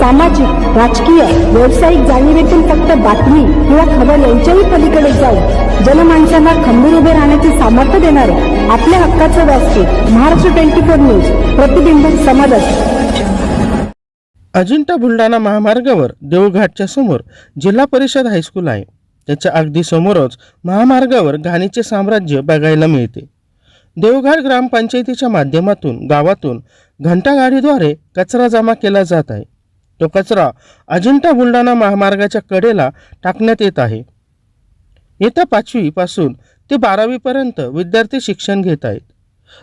सामाजिक राजकीय व्यावसायिक जाणीवेतून फक्त बातमी किंवा खबर यांच्याही पलीकडे जाऊन जनमानसांना खंबीर उभे राहण्याचे सामर्थ्य देणारे आपल्या हक्काचं व्यासपीठ महाराष्ट्र ट्वेंटी फोर न्यूज प्रतिबिंब समाजात अजिंठा बुलढाणा महामार्गावर देवघाटच्या समोर जिल्हा परिषद हायस्कूल आहे. त्याच्या अगदी समोरच महामार्गावर घाणीचे साम्राज्य बघायला मिळते. देवघाट ग्रामपंचायतीच्या माध्यमातून गावातून घंटागाडीद्वारे कचरा जमा केला जात आहे. तो कचरा अजिंठा बुलढाणा महामार्गाच्या कडेला टाकण्यात येत आहे. येत्या पाचवीपासून ते बारावीपर्यंत विद्यार्थी शिक्षण घेत आहेत.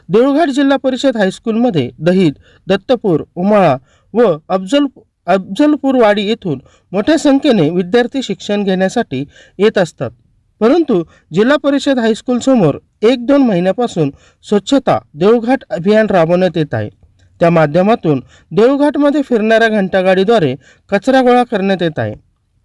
देऊळघाट जिल्हा परिषद हायस्कूलमध्ये दहीद दत्तपूर उमाळा व अफजल अफजलपूरवाडी येथून मोठ्या संख्येने विद्यार्थी शिक्षण घेण्यासाठी येत असतात. परंतु जिल्हा परिषद हायस्कूलसमोर एक दोन महिन्यापासून स्वच्छता देवघाट अभियान राबवण्यात येत आहे. त्या माध्यमातून देवघाटमध्ये फिरणाऱ्या घंटागाडीद्वारे कचरा गोळा करण्यात येत आहे.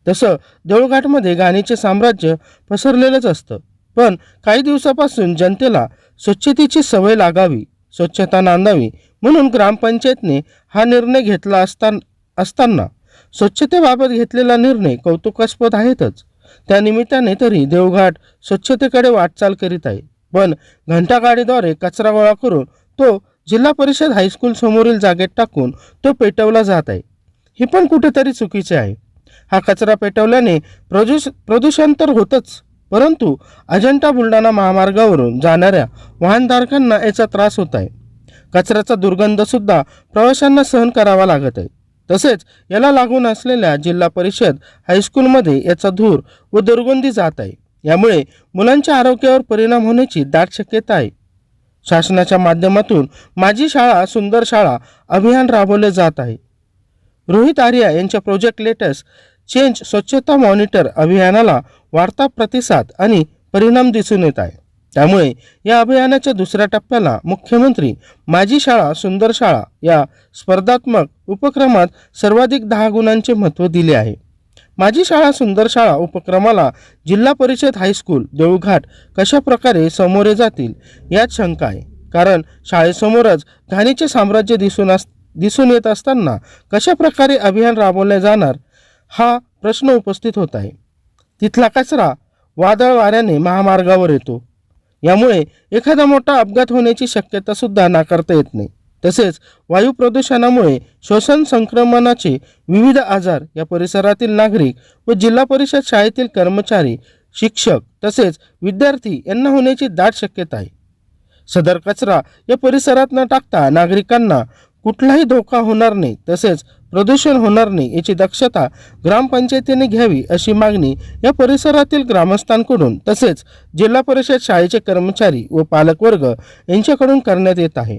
तसं देऊळघाटमध्ये गाणीचे साम्राज्य पसरलेलंच असतं. पण काही दिवसापासून जनतेला स्वच्छतेची सवय लागावी स्वच्छता नांदावी म्हणून ग्रामपंचायतने हा निर्णय घेतला असता असताना स्वच्छतेबाबत घेतलेला निर्णय कौतुकास्पद आहेतच. त्यानिमित्ताने तरी देवघाट स्वच्छतेकडे वाटचाल करीत आहे. पण घंटागाडीद्वारे कचरा गोळा करून तो जिल्हा परिषद हायस्कूल समोरील जागेत टाकून तो पेटवला जात आहे. हे पण कुठेतरी चुकीचे आहे. हा कचरा पेटवल्याने प्रदूष प्रदूषण तर होतच परंतु अजंठा बुलढाणा महामार्गावरून जाणाऱ्या वाहनधारकांना याचा त्रास होत आहे. कचऱ्याचा दुर्गंधसुद्धा प्रवाशांना सहन करावा लागत आहे. तसेच याला लागून असलेल्या जिल्हा परिषद हायस्कूलमध्ये याचा धूर व दुर्गंधी जात आहे. यामुळे मुलांच्या आरोग्यावर परिणाम होण्याची दाट शक्यता आहे. शासनाच्या माध्यमातून माझी शाळा सुंदर शाळा अभियान राबवले जात आहे. रोहित आर्या यांच्या प्रोजेक्ट लेटेस्ट चेंज स्वच्छता मॉनिटर अभियानाला वाढता प्रतिसाद आणि परिणाम दिसून येत आहे. त्यामुळे या अभियानाच्या दुसऱ्या टप्प्याला मुख्यमंत्री माझी शाळा सुंदर शाळा या स्पर्धात्मक उपक्रमात सर्वाधिक दहा गुणांचे महत्त्व दिले आहे. माझी शाळा सुंदर शाळा उपक्रमाला जिल्हा परिषद हायस्कूल देऊळघाट कशा प्रकारे सामोरे जातील यात शंका आहे. कारण शाळेसमोरच घाणीचे साम्राज्य दिसून अस दिसून येत असताना कशा प्रकारे अभियान राबवले जाणार हा प्रश्न उपस्थित होत आहे. तिथला कचरा वादळ वाऱ्याने महामार्गावर येतो. यामुळे एखादा मोठा अपघात होण्याची शक्यतासुद्धा नाकारता येत नाही. तसेच वायू प्रदूषणामुळे श्वसन संक्रमणाचे विविध आजार या परिसरातील नागरिक व जिल्हा परिषद शाळेतील कर्मचारी शिक्षक तसेच विद्यार्थी यांना होण्याची दाट शक्यता आहे. सदर कचरा या परिसरात न टाकता नागरिकांना कुठलाही धोका होणार नाही तसेच प्रदूषण होणार नाही याची दक्षता ग्रामपंचायतीने घ्यावी अशी मागणी या परिसरातील ग्रामस्थांकडून तसेच जिल्हा परिषद शाळेचे कर्मचारी व पालकवर्ग यांच्याकडून करण्यात येत आहे.